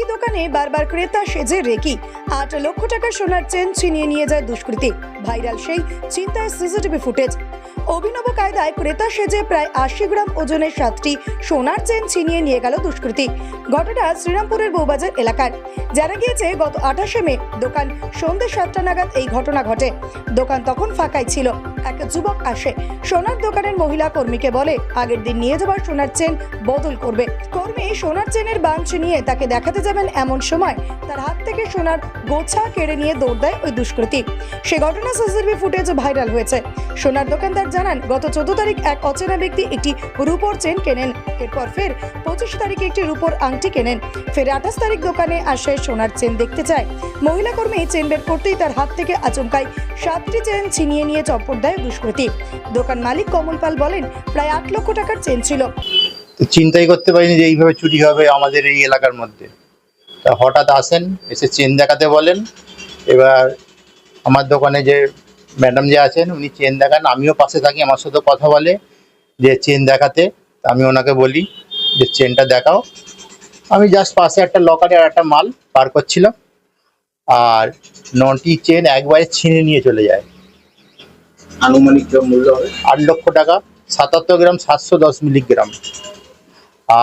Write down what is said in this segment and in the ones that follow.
একই দোকানে বারবার ক্রেতা সেজে রেকি আট লক্ষ টাকার সোনার চেন ছিনিয়ে নিয়ে যায় দুষ্কৃতী। ভাইরাল সেই চিন্তায় সিসিটিভি ফুটেজ। অভিনব কায়দায় ক্রেতা সেজে প্রায় আশি গ্রাম ওজনের সাতটি সোনার চেন ছিনিয়ে নিয়ে গেল দুষ্কৃতী। ঘটনা শ্রীরামপুরের বৌবাজার এলাকার। জানা গিয়েছে, গত আঠাশে মে দোকান সন্ধ্যে সাতটা নাগাদ এই ঘটনা ঘটে। দোকান তখন ফাঁকাই ছিল। এক যুবক আসে। সোনার দোকানের মহিলা কর্মীকে বলে, আগের দিন নিয়ে যাওয়ার সোনার চেন বদল করবে। কর্মী সোনার চেনের বাঞ্চ নিয়ে তাকে দেখাতে যাবেন এমন সময় তার হাত থেকে সোনার গোছা কেড়ে নিয়ে দৌড় দেয় ওই দুষ্কৃতী। সে ঘটনা সিসিটিভি ফুটেজ ভাইরাল হয়েছে। সোনার দোকানদার জানান, গত চোদ্দ তারিখ এক অচেনা ব্যক্তি একটি রূপোর চেন কেনেন। এরপর ফের পঁচিশ তারিখে একটি রূপোর আংটি কেনেন। ফের আঠাশ তারিখ দোকানে আসে সোনার চেন দেখতে চায়। মহিলা কর্মী চেন বের করতেই তার হাত থেকে আচমকায় সাতটি চেন ছিনিয়ে নিয়ে চম্পট দেয়। দুষ্কৃতী। দোকান মালিক কমল পাল বলেন, প্রায় আট লক্ষ টাকার চেন ছিল। চিন্তাই করতে পারিনি যে এইভাবে চুরি হবে আমাদের এই এলাকার মধ্যে। তা হঠাৎ আসেন, এসে চেন দেখাতে বলেন। এবার আমার দোকানে যে ম্যাডাম যে আছেন, উনি চেন দেখান, আমিও পাশে থাকি, আমার সাথে কথা বলে যে চেন দেখাতে। আমি ওনাকে বলি যে, চেনটা দেখাও। আমি জাস্ট পাশে একটা লকারে আর একটা মাল পার করছিলাম। আর নটি চেন একবারে ছিনে নিয়ে চলে যায়। আনুমানিক যা মূল্য হবে? আট লক্ষ টাকা, সাতাত্তর গ্রাম, সাতশো দশ মিলিগ্রাম।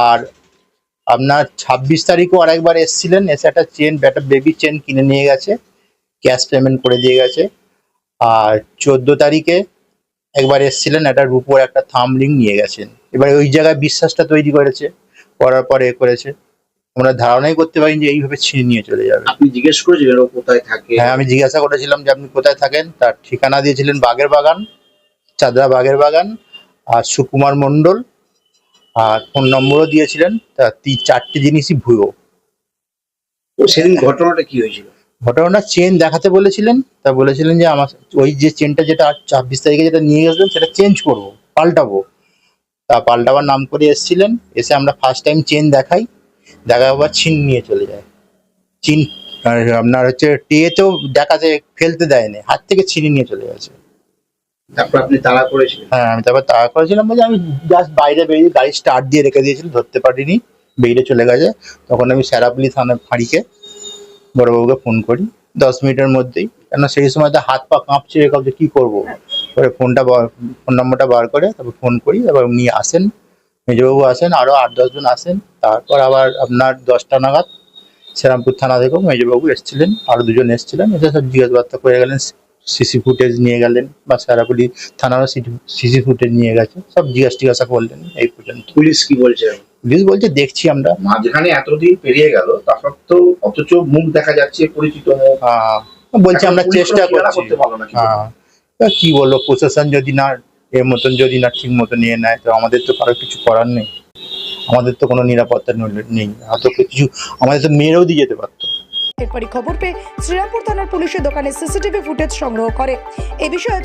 আর আপনার ছাব্বিশ তারিখও আরেকবার এসেছিলেন, এসে একটা চেন একটা বেবি চেন কিনে নিয়ে গেছে ক্যাশ পেমেন্ট করে দিয়ে গেছে। আর চোদ্দ তারিখে একবার এসেছিলেন, একটা রূপোর একটা থামলিং নিয়ে গেছেন। এবার ওই জায়গায় বিশ্বাসটা তৈরি করেছে, করার পরে এ করেছে। আমরা ধারণাই করতে পারিনি যে এইভাবে ছিনে নিয়ে চলে যাবে। আপনি জিজ্ঞেস করেছিলেন ও কোথায় থাকে? হ্যাঁ আমি জিজ্ঞাসা করেছিলাম যে আপনি কোথায় থাকেন? তার ঠিকানা দিয়েছিলেন বাগের বাগান চাদরা বাগের বাগান আর সুকুমার মণ্ডল আর ফোন নম্বরও দিয়েছিলেন। তা তিন চারটি জিনিসই ভুয়ো। তো সেদিন ঘটনাটা কি হয়েছিল? ঘটনাটা চেন দেখাতে বলেছিলেন। তা বলেছিলেন যে আমার ওই যে চেনটা যেটা ছাব্বিশ তারিখে যেটা নিয়ে গেছিলেন সেটা চেঞ্জ করব পাল্টাবো। তা পাল্টাবার নাম করে এসেছিলেন। এসে আমরা ফার্স্ট টাইম চেন দেখাই। দেখা আবার ছিন নিয়ে চলে যায়। চিন আর আপনার হচ্ছে টেতেও দেখাতে ফেলতে দেয়নি। হাত থেকে ছিনিয়ে নিয়ে চলে গেছে। তারপর আপনি তাড়া করেছিলেন? হ্যাঁ আমি তারপর তাড়া করেছিলাম বলে আমি জাস্ট বাইরে বেরিয়ে গাড়ি স্টার্ট দিয়ে রেখে দিয়েছিলাম ধরতে পারিনি। বেরিয়ে চলে গেছে। তখন আমি স্যারাপুলি থানা ফাঁড়িকে বড়বাবুকে ফোন করি। দশ মিনিটের মধ্যেই। কেন সেই সময় তো হাত পা কাঁপছে কাঁপছে কি করব? পরে ফোনটা ফোন নম্বরটা বার করে তারপর ফোন করি তারপর উনি আসেন। মেজবাবু আসেন আরও আট দশজন আসেন। তারপর আবার আপনার দশটা নাগাদ শ্রীরামপুর থানা থেকেও মেজবাবু এসেছিলেন আরও দুজন এসেছিলেন। এসে সব জিজ্ঞাসাবার্তা করে গেলেন সিসি ফুটেজ নিয়ে গেলেন বা সারাপুলি থানারও সিসি ফুটেজ নিয়ে গেছে সব জিজ্ঞাসা টিজ্ঞাসা করলেন এই পর্যন্ত। পুলিশ কি বলছে? পুলিশ বলছে দেখছি আমরা। মাঝখানে এতদিন পেরিয়ে গেল তা সত্ত্বেও অথচ মুখ দেখা যাচ্ছে পরিচিত আহ, বলছে আমরা চেষ্টা করছি। কি হ্যাঁ তা কি বলব প্রশাসন যদি না এর মতন যদি না ঠিক মতো নিয়ে নেয়, তো আমাদের তো কারও কিছু করার নেই। আমাদের তো কোনো নিরাপত্তা নেই। হয়তো কিছু, আমাদের তো মেরেও দিয়ে যেতে পারতো। এরপরই খবর পেয়ে শ্রীরামপুর থানার পুলিশের দোকানে সিসিটিভি ফুটেজ সংগ্রহ করে। এ বিষয়ে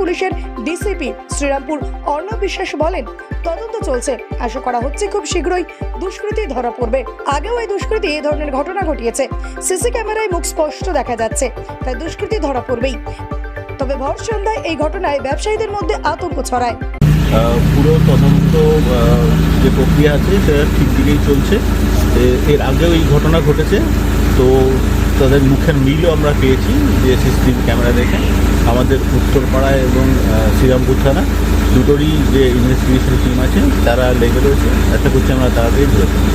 পুলিশের ডিসিপি শ্রীরামপুর অর্ণব বিশ্বাস বলেন, তদন্ত চলছে। আশা করা হচ্ছে খুব শীঘ্রই দুষ্কৃতী ধরা পড়বে। আগেও এই দুষ্কৃতী এই ধরনের ঘটনা ঘটিয়েছে। সিসি ক্যামেরায় মুখ স্পষ্ট দেখা যাচ্ছে। তাই দুষ্কৃতী ধরা পড়বেই। তবে ভর সন্ধ্যায় এই ঘটনায় ব্যবসায়ীদের মধ্যে আতঙ্ক ছড়ায়। পুরো তদন্ত যে প্রক্রিয়া আছে, সেটা ঠিক দিকেই চলছে। এর আগেও এই ঘটনা ঘটেছে। তো তাদের মুখের মিলও আমরা পেয়েছি, যে সিসিটিভি ক্যামেরা দেখে। আমাদের উত্তরপাড়ায় এবং শ্রীরামপুর থানা দুটোরই যে ইনভেস্টিগেশন টিম আছে, তারা লেগে রয়েছে। আশা করছি আমরা তাড়াতাড়ি ধরে ফেলব।